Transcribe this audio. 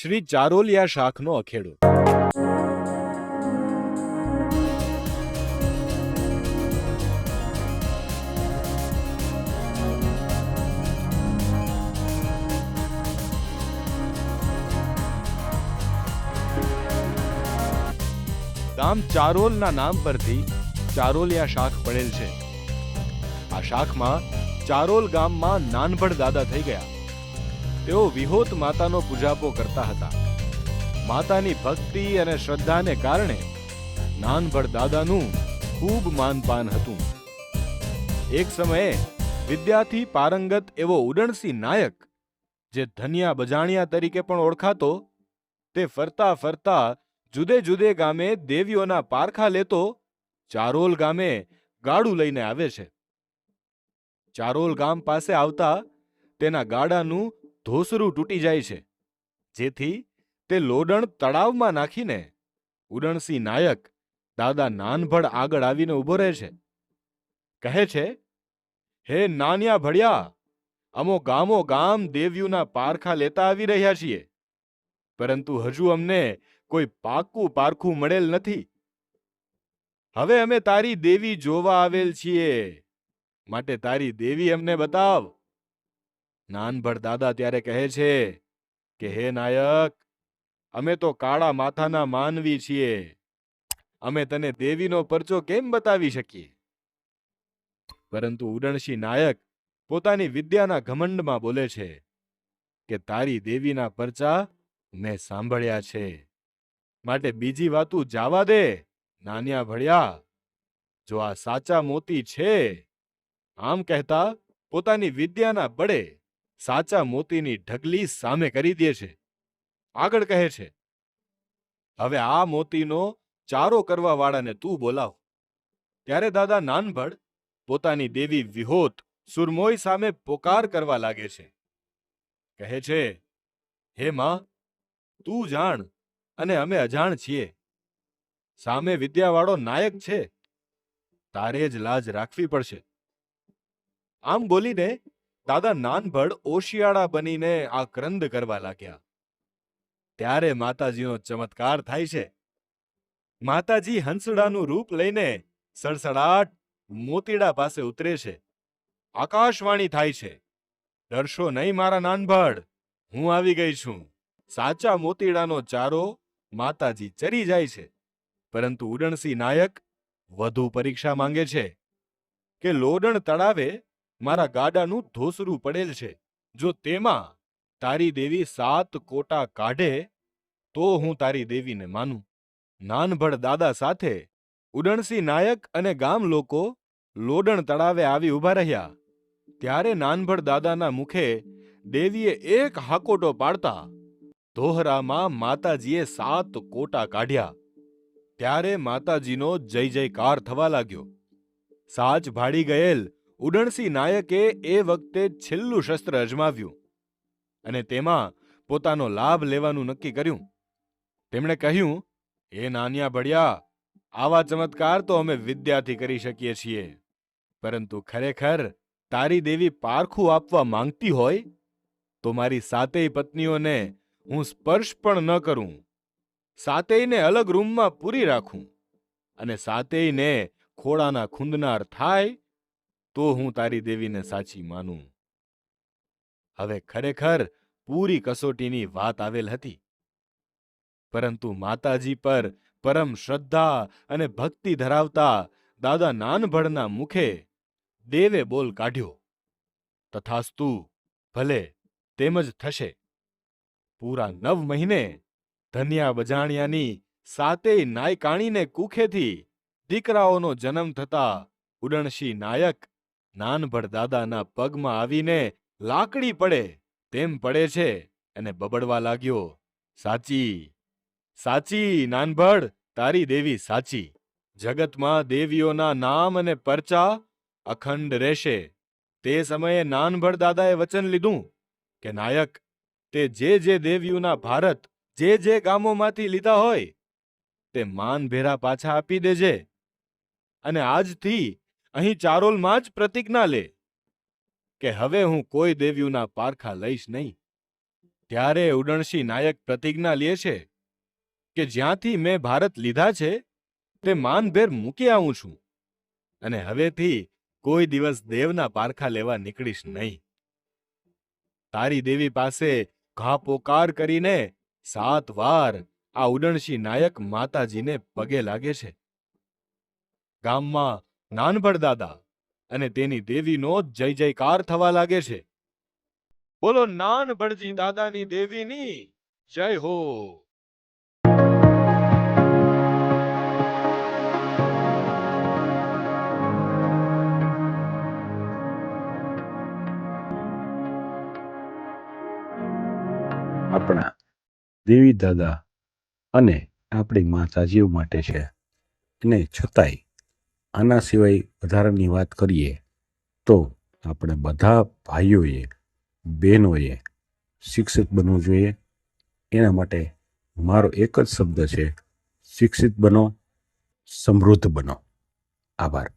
શ્રી ચારોલિયા શાખનો અખેડો. ગામ ચારોલના નામ પરથી ચારોલિયા શાખ પડેલ છે. આ શાખમાં ચારોલ ગામમાં નાનભડ દાદા થઈ ગયા. તેઓ વિહોત માતાનો પૂજાપો કરતા હતા. માતાની ભક્તિ અને શ્રદ્ધાને કારણે નાનભર દાદાનું ખૂબ માનપાન હતું. એક સમયે વિદ્યાથી પારંગત એવો ઉડણસી નાયક, જે ધનિયા બજાણિયા તરીકે પણ ઓળખાતો, તે ફરતા ફરતા જુદે જુદે ગામે દેવીઓના પારખા લેતો ચારોલ ગામે ગાડું લઈને આવે છે. ચારોલ ગામ પાસે આવતા તેના ગાડાનું ધોસરું તૂટી જાય છે. જેથી તે લોડણ તળાવમાં નાખીને ઉડણસી નાયક દાદા નાનભડ આગળ આવીને ઊભો રહે છે. કહે છે, હે નાન્યા ભળ્યા, અમો ગામો ગામ દેવ્યુના પારખા લેતા આવી રહ્યા છીએ. પરંતુ હજુ અમને કોઈ પાકું પારખું મળેલ નથી. હવે અમે તારી દેવી જોવા આવેલ છીએ. માટે તારી દેવી અમને બતાવ. નાનભડ દાદા ત્યારે કહે છે કે, હે નાયક, અમે તો કાળા માથાના માનવી છીએ. અમે તને દેવીનો પરચો કેમ બતાવી શકીએ? પરંતુ ઉડણશી નાયક પોતાની વિદ્યાના ઘમંડમાં બોલે છે કે, તારી દેવીના પરચા મેં સાંભળ્યા છે. માટે બીજી વાતું જાવા દે, નાન્યા ભળ્યા. જો આ સાચા મોતી છે, આમ કહેતા પોતાની વિદ્યાના બળે સાચા મોતીની ઢગલી સામે કરી દે છે. આગળ કહે છે, હવે આ મોતીનો ચારો કરવા વાળાને તું બોલાવ. ત્યારે દાદા નાનભડ પોતાની દેવી વિહોત સુરમોઈ સામે પોકાર કરવા લાગે છે. કહે છે, હે માં, તું જાણ અને અમે અજાણ છીએ. સામે વિદ્યાવાળો નાયક છે. તારે જ લાજ રાખવી પડશે. આમ બોલીને દાદા નાનભડ ઓશિયાળા બનીને આ ક્રંદ કરવા લાગ્યા. ત્યારે માતાજીનો ચમત્કાર થાય છે. માતાજી હંસડાનું રૂપ લઈને સડસડાટ મોતીડા પાસે ઉતરે છે. આકાશવાણી થાય છે. ડરશો નહીં મારા નાનભડ હું આવી ગઈ છું. સાચા મોતીડાનો ચારો માતાજી ચરી જાય છે. પરંતુ ઉડણસી નાયક વધુ પરીક્ષા માંગે છે કે લોડણ તળાવે મારા ગાડાનું ધોસરું પડેલ છે. જો તેમાં તારી દેવી સાત કોટા કાઢે, તો હું તારી દેવીને માનું. નાનભડ દાદા સાથે ઉડણસી નાયક અને ગામ લોકો લોડણ તળાવે આવી ઊભા રહ્યા. ત્યારે નાનભડ દાદાના મુખે દેવીએ એક હાકોટો પાડતા દોહરામાં માતાજીએ સાત કોટા કાઢ્યા. ત્યારે માતાજીનો જય જયકાર થવા લાગ્યો. સાચ ભાડી ગયેલ ઉડણસી નાયકે એ વખતે છેલ્લું શસ્ત્ર અજમાવ્યું અને તેમાં પોતાનો લાભ લેવાનું નક્કી કર્યું. તેમણે કહ્યું એ નાન્યા ભડિયા આવા ચમત્કાર તો અમે વિદ્યાથી કરી શકીએ છીએ, પરંતુ ખરેખર તારી દેવી પારખું આપવા માંગતી હોય તો મારી સાતેય પત્નીઓને હું સ્પર્શ પણ ન કરું. સાતેયને અલગ રૂમમાં પૂરી રાખું અને સાતેયને ખોળાના ખૂંદનાર થાય તો હું તારી દેવીને સાચી માનું. હવે ખરેખર પૂરી કસોટીની વાત આવેલ હતી. પરંતુ માતાજી પર પરમ શ્રદ્ધા અને ભક્તિ ધરાવતા દાદા નાનભડના મુખે દેવે બોલ કાઢ્યો. તથાસ્તુ, ભલે તેમ જ થશે. પૂરા નવ મહિને ધન્યા બજાણિયાની સાતેય નાયકાણીને કુખેથી દીકરાઓનો જન્મ થતા ઉડણશી નાયક નાનભડ દાદાના પગમાં આવીને લાકડી પડે તેમ પડે છે અને બબડવા લાગ્યો, સાચી સાચી નાનભડ તારી દેવી સાચી. જગતમાં દેવીઓના નામ અને પરચા અખંડ રહેશે. તે સમયે નાનભડ દાદાએ વચન લીધું કે, નાયક, તે જે જે દેવીઓના ભારત, જે જે ગામોમાંથી લીધા હોય, તે માન ભેરા પાછા આપી દેજે. અને આજથી અહીં ચારોલમાં જ પ્રતિજ્ઞા લે કે હવે હું કોઈ દેવ્યુના પારખા લઈશ નહીં. ત્યારે ઉડણશી નાયક પ્રતિજ્ઞા લે છે કે જ્યાંથી મેં ભારત લીધા છે, તે માનભેર મૂકી આવું છું અને હવેથી કોઈ દિવસ દેવના પારખા લેવા નીકળીશ નહીં. તારી દેવી પાસે ઘા પોકાર કરીને સાત વાર આ ઉડણશી નાયક માતાજીને પગે લાગે છે. ગામમાં નાનભડ દાદા, અને તેની દેવીનો જય જયકાર થવા લાગે છે. બોલો નાનભડજી દાદાની દેવીની જય હો. આપણા દેવી દાદા અને આપણી માતાજીઓ માટે છે. અને છતાંય આના સિવાય વધારાની વાત કરીએ તો આપણે બધા ભાઈઓએ, બહેનોએ શિક્ષિત બનવું જોઈએ. એના માટે મારો એક જ શબ્દ છે, શિક્ષિત બનો, સમૃદ્ધ બનો. આભાર.